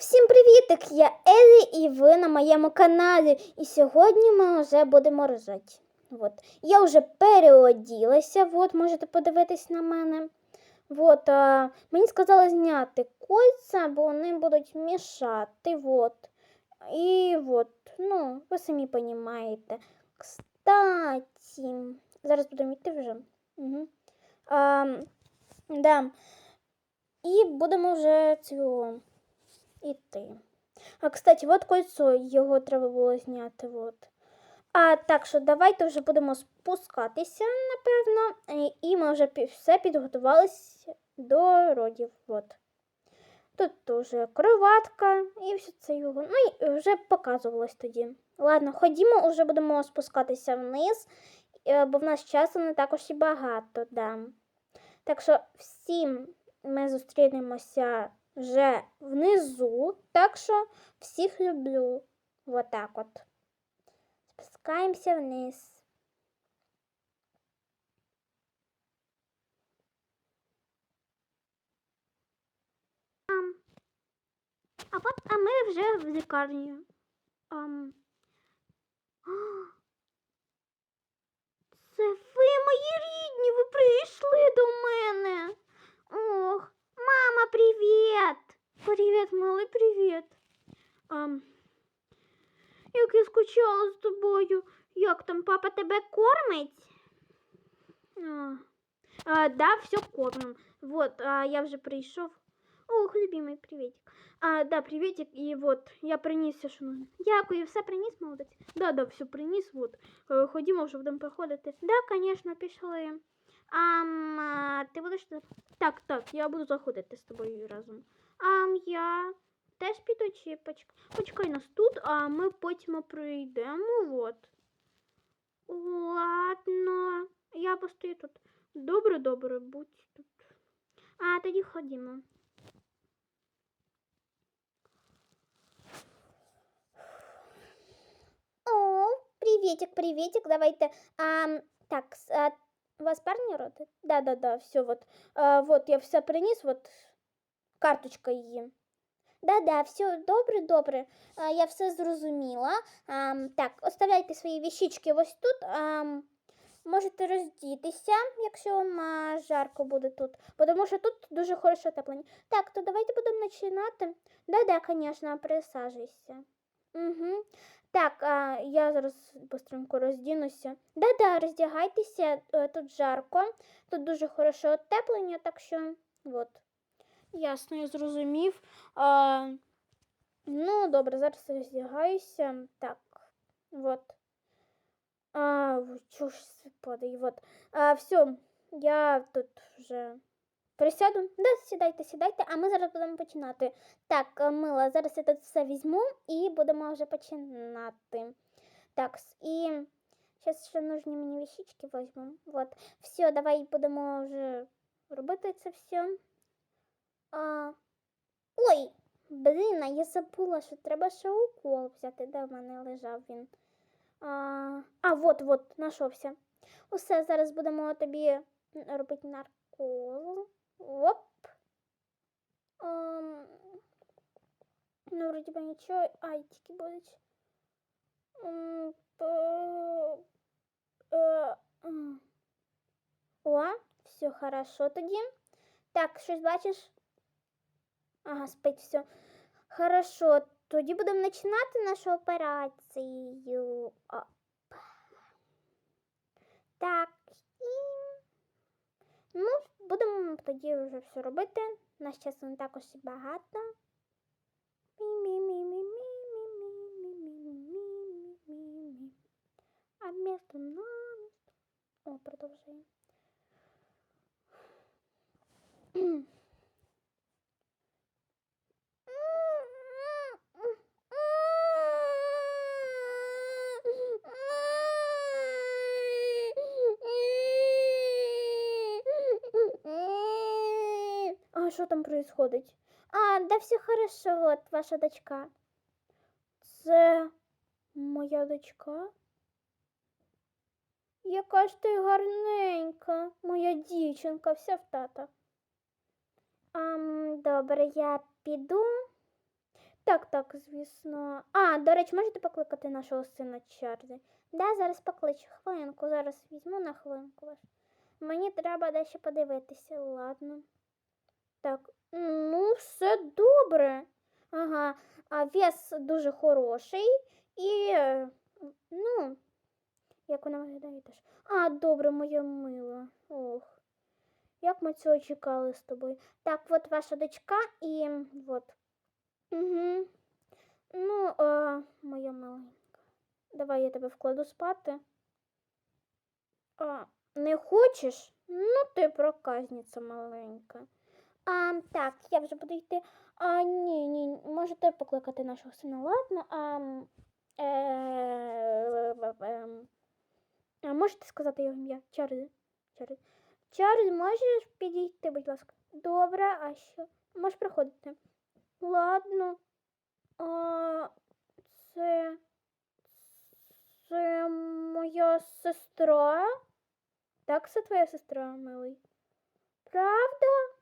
Всім привітик! Я Елі і ви на моєму каналі. І сьогодні ми вже будемо рожати. От. Я вже переоділася, от, можете подивитись на мене. От, а, мені сказали зняти кольця, бо вони будуть мішати. От. І от, ну, ви самі розумієте. Кстати, зараз будемо йти вже. Угу. А, да. І будемо вже цього іти. А, кстати, от кольцо, його треба було зняти. От. А так що давайте вже будемо спускатися, напевно, і- ми вже все підготувалися до родів. От. Тут вже кроватка і все це його. Ну і вже показувалось тоді. Ладно, ходімо, вже будемо спускатися вниз, е, бо в нас часу не також і багато. Да. Так що всім ми зустрінемося вже внизу. Так що всіх люблю. Вот так от. Спускаємося вниз. А от а ми вже в лікарні. Ам. Це ви, мої рідні, ви прийшли до мене. Ох, мама, привіт! Привіт, малий, привіт. Ам, як я скучала з тобою. Як там папа тебе кормить? А, а, да, все кормим. Вот, а, я вже прийшов. Ох, любимий, приветик. А, да, приветик, і вот, я приніс все, що нужно. Дякую, все приніс, молодець? Да, да, все приніс, вот. Е, Ходімо, вже будемо приходити. Да, конечно, пішли. Ам, а, ти будеш... Так, так, я буду заходити з тобою разом. Ам, я теж піду чи почекай. Почекай нас тут, а ми потім прийдемо, вот. Ладно, я постою тут. Добре, добре, будь тут. А, тоді ходімо. О, приветик, приветик, давайте. А, так, а, у вас парни роды? Да, да, да, все, вот. А, вот, я все принес, вот карточка її. Да, да, все добре, добре. А, я все зрозуміла. А, так, оставляйте свої віщички ось тут. А, можете роздітися, якщо вам а, жарко буде тут. Тому що тут дуже хороше отеплення. Так, то давайте будемо починати. Да, да, звісно, присаджуйся. Угу. Так, а, я зараз быстренько роздінуся. Да-да, роздягайтеся, е, тут жарко, тут дуже хороше отеплення, так що от. Ясно, я зрозумів. А, ну, добре, зараз роздягаюся. Так, от. А, ж падає, от. А, все, я тут вже присяду. Да, сідайте, сідайте, а ми зараз будемо починати. Так, е, мила, зараз я тут все візьму і будемо вже починати. Так, і зараз ще нужні мені віщички візьму. Вот. Все, давай будемо вже робити це все. А... Ой, блін, а я забула, що треба ще укол взяти, де в мене лежав він. А, а вот, вот, знайшовся. Усе, зараз будемо тобі робити наркоз. Оп. Ам, ну, вроді би нічого. Ай, тільки будуть. М, п- е, м. О, все хорошо тоді. Так, щось бачиш? Ага, спить все. Хорошо, тоді будемо починати нашу операцію. Оп. Так, і Ну, Будемо тоді вже все робити. Нас часу не і багато. А місто нами. О, продовжуємо. Що там происходить? А, да все хорошо, от ваша дочка. Це моя дочка? Яка ж ти гарненька, моя дівчинка, вся в тата. Ам, добре, я піду. Так, так, звісно. А, до речі, можете покликати нашого сина Чарлі? Да, зараз покличу. Хвилинку, зараз візьму на хвилинку. Мені треба дещо подивитися, ладно. Так, ну, все добре. Ага, а вес дуже хороший і, е, ну, як вона виглядає теж. А, добре, моя мила. Ох. Як ми цього чекали з тобою. Так, от ваша дочка і от. Угу. Ну, а, моя маленька. Давай я тебе вкладу спати. А, не хочеш? Ну, ти проказниця маленька. Так, я вже буду йти. А, ні, ні, можете покликати нашого сина, ладно? А, е, ем, а можете сказати його ім'я? Чарльз. Чарльз. Чарльз, можеш підійти, будь ласка? Добре, а що? Можеш приходити. Ладно. А, це. Це моя сестра. Так, це твоя сестра, милий. Правда?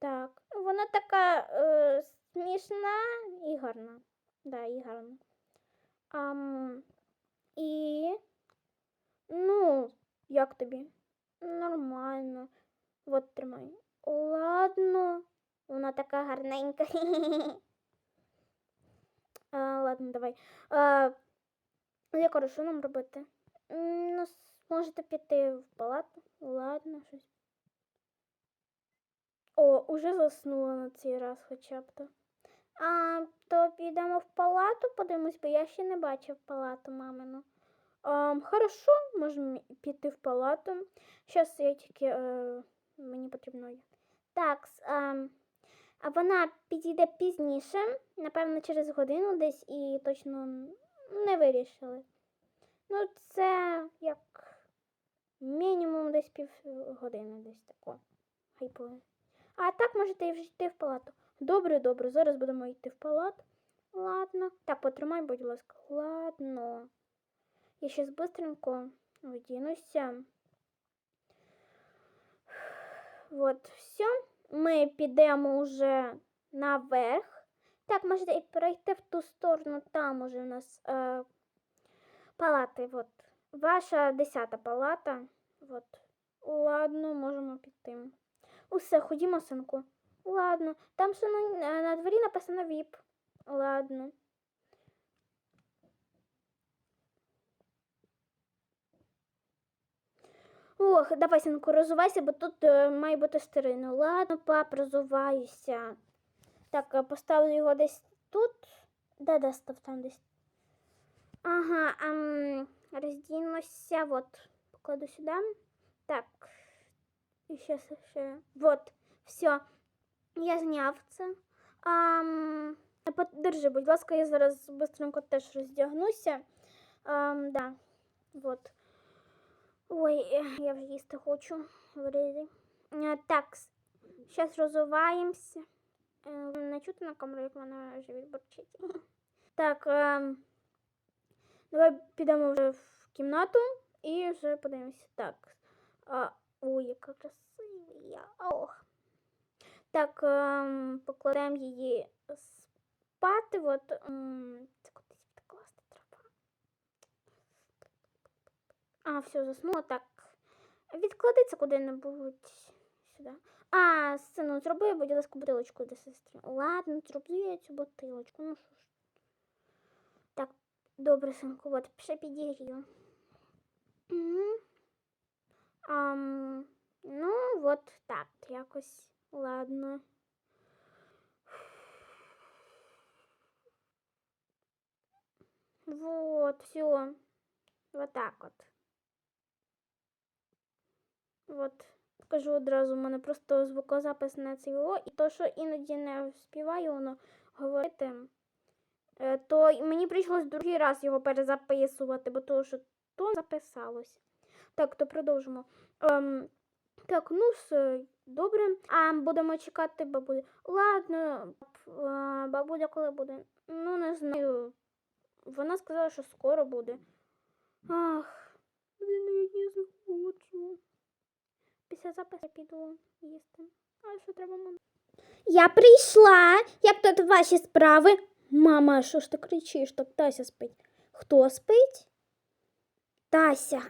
Так. Вона така е, смішна і гарна. Да, і гарна. Ам, і. Ну, як тобі? Нормально. От тримай. Ладно. Вона така гарненька. а, ладно, давай. А, я кажу, що нам робити? Ну, можете піти в палату. Ладно, щось. О, уже заснула на цей раз хоча б то. А, то підемо в палату, подивимось, бо я ще не бачив палату мамину. А, хорошо, можемо піти в палату. Зараз я тільки е, мені потрібно. Так, а, а вона підійде пізніше, напевно, через годину десь і точно не вирішили. Ну, це як мінімум десь півгодини, десь тако. Хай буде. А так можете і вже йти в палату. Добре, добре, зараз будемо йти в палату. Ладно. Так, потримай, будь ласка. Ладно. Я ще быстренько одінуся. Вот, все. Ми підемо вже наверх. Так, можете і перейти в ту сторону, там уже у нас е, палати. Вот. Ваша десята палата. Вот. Ладно, можемо піти. Усе, ходімо, синку. Ладно. Там ще на, на- на дворі написано ВІП. Ладно. Ох, давай, синку, розувайся, бо тут е, має бути стерильно. Ладно, пап, розуваюся. Так, е, поставлю його десь тут. Де де став там десь? Ага, ам, роздінуся, от, покладу сюди. Так. І ще, ще, ще. Вот, все. Я зняв це. Ам, подержи, будь ласка, я зараз быстренько теж роздягнуся. Ам, да. Вот. Ой, е, я вже їсти хочу. Е, Так, зараз розуваємося. Е, Не чути на камеру, як вона живіт бурчить. Так, ем, давай підемо вже в кімнату і вже подивимося. Так. А, ой, яка красива. Ох. Так, ем, покладемо її спати. От, це кудись підкласти треба. А, все, заснула. Так. Відклади це куди-небудь сюди. А, сину, зроби, будь ласка, бутилочку для сестри. Ладно, зроблю я цю бутилочку. Ну що ж. Так, добре, синку, от, ще підігрію. Угу. Ам, ну, от так, якось. Ладно. Вот, все. Вот так от. От, скажу одразу, у мене просто звукозапис на цього, і то, що іноді не співаю воно говорити, е, то мені прийшлось другий раз його перезаписувати, бо то, що то записалось. Так, то продовжимо. Ем, так, ну все, добре. А будемо чекати бабулю. Ладно, б- бабуля коли буде? Ну, не знаю. Вона сказала, що скоро буде. Ах, блін, не захочу. Після запису піду їсти. А що треба мам? Я прийшла. Як тут ваші справи? Мама, що ж ти кричиш? Так Тася спить. Хто спить? Тася.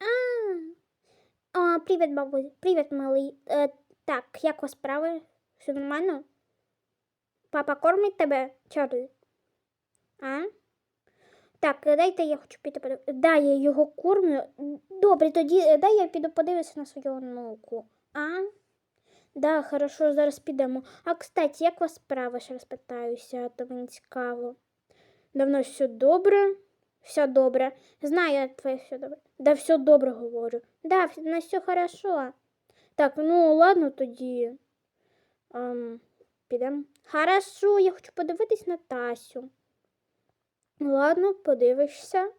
А, а привіт, бабуль. Привіт, малий. Е, так, як у справи? Все нормально? Папа кормить тебе, Чарлі? А? Так, е, дайте я хочу піти подивитися. Да, я його кормлю. Добре, тоді е, дай я піду подивитися на свою онуку. А? Да, хорошо, зараз підемо. А кстати, як вас справа, ще раз питаюся, а то мені цікаво. Давно все добре? Все добре. Знаю твоє все добре. Да, все добре говорю. Да, на все хорошо. Так, ну ладно тоді. Ем, підемо. Хорошо, я хочу подивитись на Тасю. Ладно, подивишся.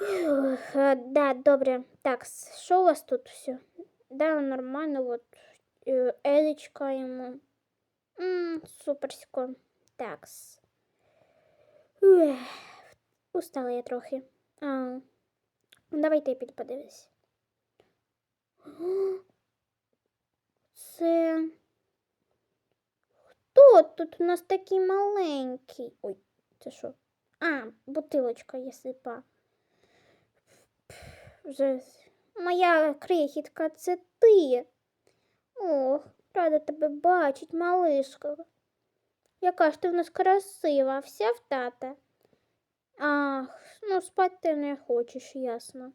Ух, е, Да, добре. Так, що у вас тут все? Да, нормально, вот. е, Елечка йому. М, суперсько. Такс. Ух, Устала я трохи. А, давайте я піду подивлюсь. Це. Хто тут у нас такий маленький? Ой, це що? А, бутилочка є сліпа. Вже моя крихітка, це ти. Ох, рада тебе бачить, малишка. Яка ж ти в нас красива, вся в тата. Ах, ну спати ти не хочеш, ясно.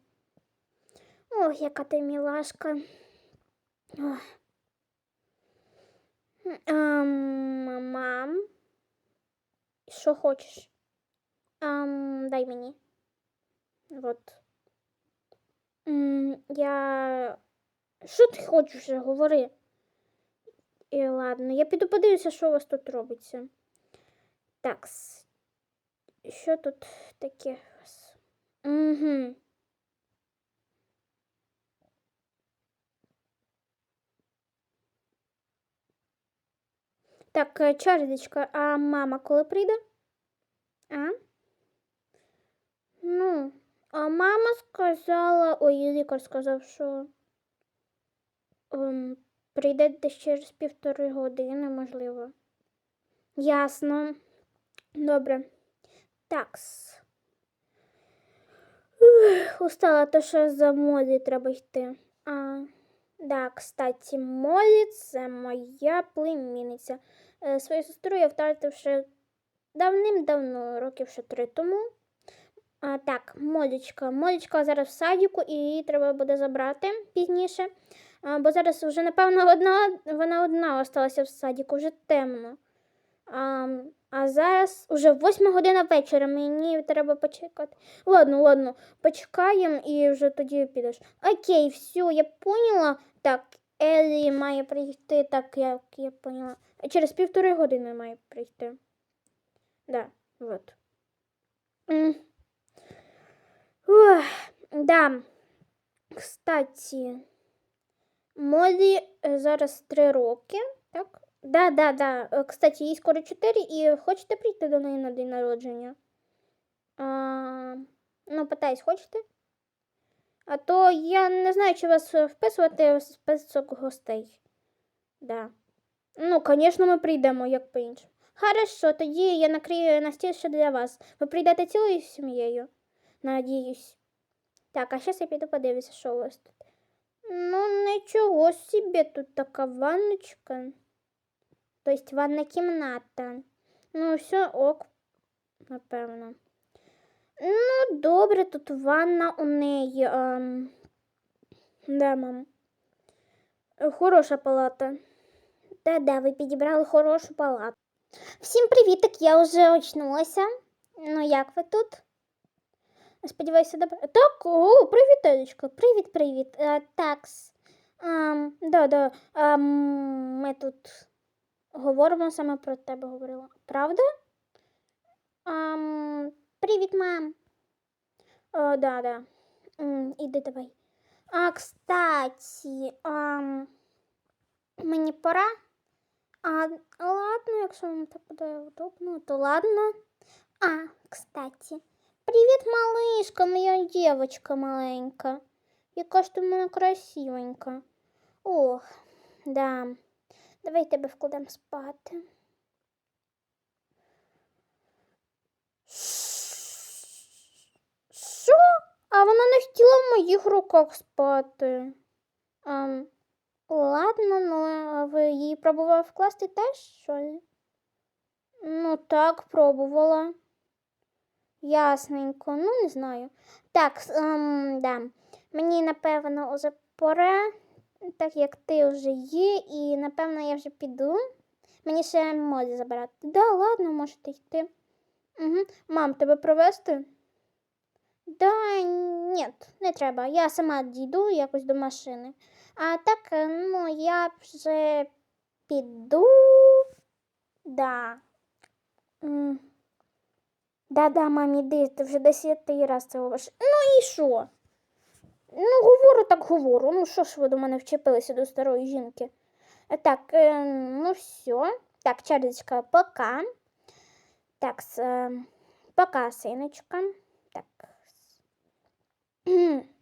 Ох, яка ти мілашка. Ох. Ам, мам. Що хочеш? Ам, дай мені. Вот. М, я. Що ти хочеш вже говори? І ладно, я піду подивлюся, що у вас тут робиться. Так. Що тут таке? Угу. Так, е, Чарлічка, а мама коли прийде? А? Ну, а мама сказала, ой, лікар сказав, що ем, прийде десь через півтори години, можливо. Ясно. Добре. Такс. Ух, Устала, то що за Молі треба йти. А, да, кстати, Молі це моя племінниця. Е, Свою сестру я втратив ще давним-давно, років ще три тому. А, так, Молічка. Молічка зараз в садіку і її треба буде забрати пізніше. А, бо зараз вже, напевно, одна, вона одна осталася в садіку, вже темно. А, а зараз уже восьма година вечора, мені треба почекати. Ладно, ладно, почекаємо і вже тоді підеш. Окей, все, я поняла. Так, Елі має прийти, так як я поняла. Через півтори години має прийти. Да, вот. М. Ух, да. Кстати, Молі е, зараз три роки, так? Да, да, да. Кстати, їй скоро чотири, і хочете прийти до неї на день народження? А, ну, питаюсь, хочете? А то я не знаю, чи вас е, вписувати в список гостей. Да. Ну, звісно, ми прийдемо, як по-іншому. Хорошо, тоді я накрию на стіл ще для вас. Ви прийдете цілою сім'єю? Надіюсь. Так, а зараз я піду подивлюся, що у вас тут. Ну, нічого собі, тут така ванночка. Тобто ванна кімната. Ну, все ок, напевно. Ну, добре, тут ванна у неї. Ем... Да, мам. Хороша палата. Та-да, ви підібрали хорошу палату. Всім привітик, я вже очнулася. Ну, як ви тут? Сподіваюся, добре. Так, о, привіт, Елечка. Привіт, привіт. Е, такс. Да, да. Ми тут говоримо саме про тебе говорила. Правда? Ем, привіт, мам. О, да, да. М, іди давай. А, кстати, ем, мені пора. А, ладно, якщо вам так буде удобно, то ладно. А, кстати. Привіт, малышка, моя дівчинка маленька. Яка ж ти в мене красивенька. Ох, да. Давай тебе вкладемо спати. Що? А вона не хотіла в моїх руках спати. А, ладно, ну а ви її пробували вкласти теж що ли? Ну, так, пробувала. Ясненько, ну не знаю. Так, ем, да. мені напевно уже пора так як ти вже є, і напевно я вже піду. Мені ще моді забирати. Да, ладно, можете йти. Угу. Мам, тебе провести? Да, ні, не треба. Я сама дійду якось до машини. А так, ну, я вже піду. Да. Да-да, мам, іди, ти вже десятий раз це говориш. Ну і що? Ну, говорю, так говорю. Ну, що ж ви до мене вчепилися до старої жінки? Е, Так, е, ну все. Так, Чарлечка, пока. Так, с, е, пока, синочка. Так. с.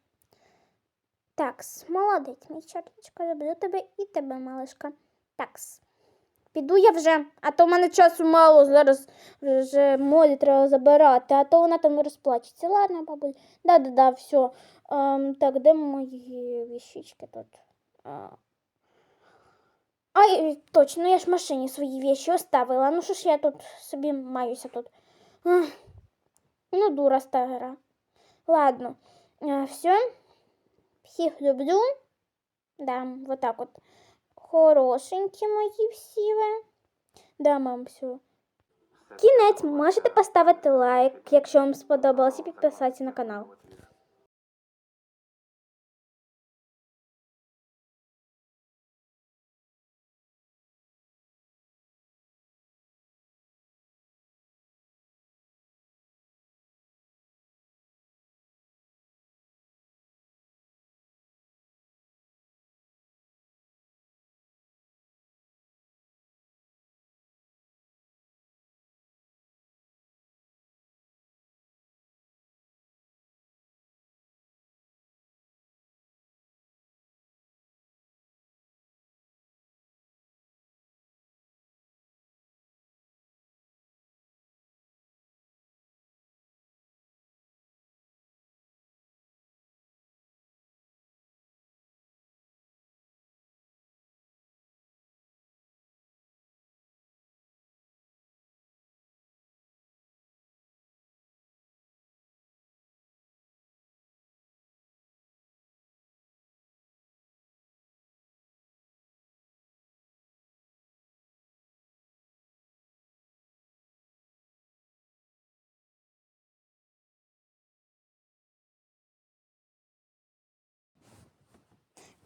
Так, молодець, мій Чарлечка, люблю тебе і тебе, малишка. Так, піду я вже, а то в мене часу мало, зараз вже молі треба забирати, а то вона там розплачеться. Ладно, бабуль. Да-да-да, все. Ем, так, де мої віщички тут? Ай, точно, я ж в машині свої вещи оставила. Ну що ж я тут собі маюся тут. Ах, ну, дура стара. Ладно, все. Всіх люблю. Да, вот так от. Хорошенькі мої всі ви. Да, мам, все. Кінець, можете поставити лайк, якщо вам сподобалось, і підписатися на канал.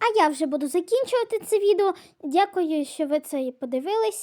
А я вже буду закінчувати це відео. Дякую, що ви це подивились.